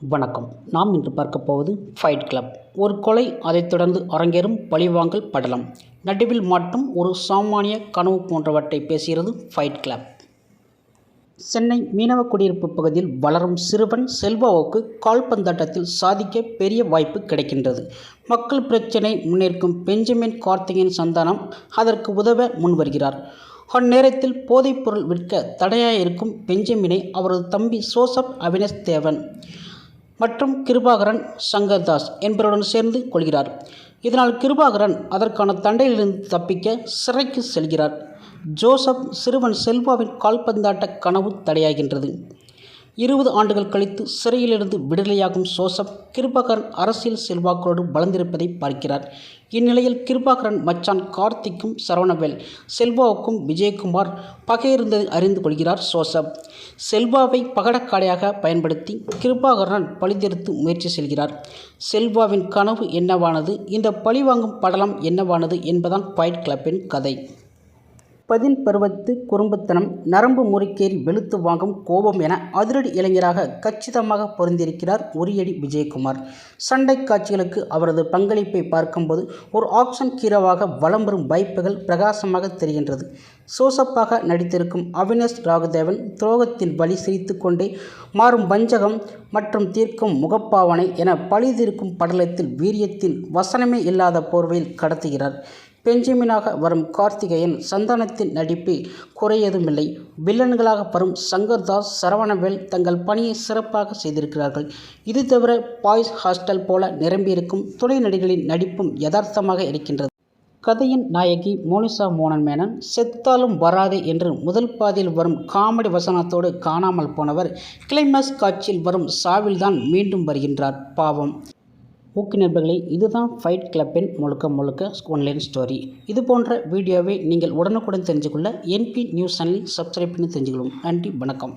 வணக்கம். நாம் இன்று பார்க்க போவது ஃபைட் கிளப் ஒரு கொலை அதைத் தொடர்ந்து அரங்கேறும் பழிவாங்கல் படலம். நடுவில் மாட்டும் ஒரு சாமானிய கனவு போன்றவற்றை பேசுகிறது ஃபைட் கிளப் சென்னை மீனவ குடியிருப்பு பகுதியில் வளரும் சிறுவன் செல்வாவுக்கு கால்பந்தாட்டத்தில் சாதிக்க பெரிய வாய்ப்பு கிடைக்கின்றது. மக்கள் பிரச்சினை முன்னேற்கும் பெஞ்சமின் கார்த்திகேயன் சந்தானம் அதற்கு உதவ முன்வருகிறார் அந்நேரத்தில் போதைப்பொருள் விற்க தடையாக இருக்கும் பெஞ்சமினை அவரது தம்பி சோசப் அவினேஷ் தேவன். மற்றும் கிருபாகரன் சங்கர்தாஸ் என்பவருடன் சேர்ந்து கொள்கிறார். இதனால் கிருபாகரன் அதற்கான தண்டையிலிருந்து தப்பிக்க சிறைக்கு செல்கிறார். ஜோசப் சிறுவன் செல்வாவின் கால்பந்தாட்ட கனவு தடையாகின்றது. இருபது ஆண்டுகள் கழித்து சிறையிலிருந்து விடுதலையாகும் சோசப் கிருபாகரன் அரசியல் செல்வாக்கோடு வளர்ந்திருப்பதை பார்க்கிறார். இந்நிலையில் கிருபாகரன் மச்சான் கார்த்திக்கும் சரவணவேல் செல்வாவுக்கும் விஜயகுமார் பகையிருந்ததை அறிந்து கொள்கிறார் சோசப் செல்வாவை பகடக்காடையாக பயன்படுத்தி கிருபாகரன் பழிதெடுத்து முயற்சி செல்கிறார். செல்வாவின் கனவு என்னவானது? இந்த பழிவாங்கும் படலம் என்னவானது என்பதான் பாயிண்ட் கிளப்பின் கதை. பதின் பருவத்து குறும்புத்தனம் நரம்பு முறுக்கேறி வெளுத்து வாங்கும் கோபம் என அதிரடி இளைஞராக கச்சிதமாக பொருந்திருக்கிறார் உரியடி விஜயகுமார். சண்டை காட்சிகளுக்கு அவரது பங்களிப்பை பார்க்கும்போது ஒரு ஆக்ஷன் ஹீரோவாக வலம் வரும் வாய்ப்புகள் பிரகாசமாக தெரிகின்றது. சோசப்பாக நடித்திருக்கும் அவினேஷ் ராகுதேவன் துரோகத்தில் வழி சிரித்து கொண்டே மாறும் வஞ்சகம் மற்றும் தீர்க்கும் முகப்பாவனை என பழிதீர்க்கும் படலத்தில் வீரியத்தில் வசனமே இல்லாத போர்வையில் கடத்துகிறார். பெஞ்சமினாக வரும் கார்த்திகேயன் சந்தானத்தின் நடிப்பு குறையதுமில்லை. வில்லன்களாக வரும் சங்கர்தாஸ் சரவணவேல் தங்கள் பணியை சிறப்பாக செய்திருக்கிறார்கள். இது தவிர பாய்ஸ் ஹாஸ்டல் போல நிரம்பியிருக்கும் துணை நடிகளின் நடிப்பும் யதார்த்தமாக இருக்கின்றது. கதையின் நாயகி மோனிசா மோனன் மேனன் செத்தாலும் வராதே என்று முதல் பாதியில் வரும் காமெடி வசனத்தோடு காணாமல் போனவர் கிளைமேக்ஸ் காட்சியில் வரும் சாவில்தான் மீண்டும் வருகின்றார். பாவம். ஓகே நண்பர்களே இதுதான் ஃபைட் கிளப்பின் முழுக்க முழுக்க ஒன்லைன் ஸ்டோரி இது போன்ற வீடியோவை நீங்கள் உடனுக்குடன் தெரிஞ்சுக்கொள்ள என்பி நியூஸ் சேனலை சப்ஸ்கிரைப் பண்ணி தெரிஞ்சுக்கணும் நன்றி வணக்கம்.